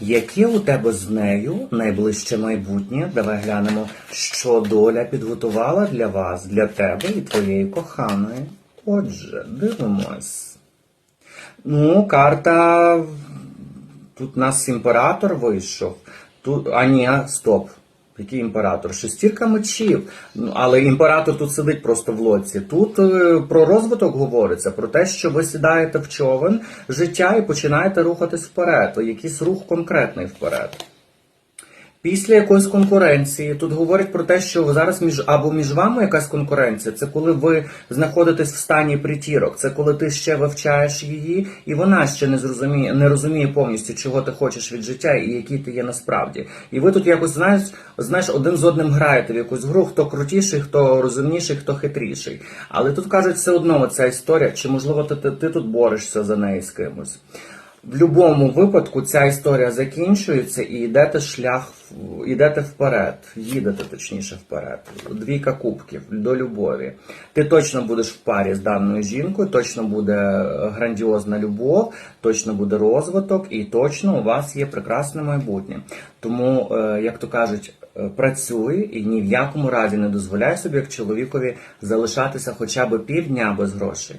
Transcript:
Яке у тебе з нею найближче майбутнє? Давай глянемо, що доля підготувала для вас, для тебе і твоєї коханої. Отже, дивимось. Ну, карта. Тут нас імператор вийшов. Тут. А ні, стоп. Який імператор? Шестірка мечів. Ну, але імператор тут сидить просто в лоці. Тут е, про розвиток говориться, про те, що ви сідаєте в човен життя і починаєте рухатись вперед. Якийсь рух конкретний вперед. Після якоїсь конкуренції тут говорять про те, що зараз між або між вами якась конкуренція, це коли ви знаходитесь в стані притірок, це коли ти ще вивчаєш її, і вона ще не зрозуміє, не розуміє повністю, чого ти хочеш від життя і який ти є насправді. І ви тут якось знаєш, знаєш, один з одним граєте в якусь гру, хто крутіший, хто розумніший, хто хитріший. Але тут кажуть все одно ця історія, чи можливо ти, ти, ти тут борешся за неї з кимось. В будь-якому випадку ця історія закінчується і йдете шлях, йдете вперед, їдете точніше вперед. Двійка кубків до любові. Ти точно будеш в парі з даною жінкою, точно буде грандіозна любов, точно буде розвиток, і точно у вас є прекрасне майбутнє. Тому, е, як то кажуть, е, працюй і ні в якому разі не дозволяй собі як чоловікові залишатися хоча б півдня без грошей.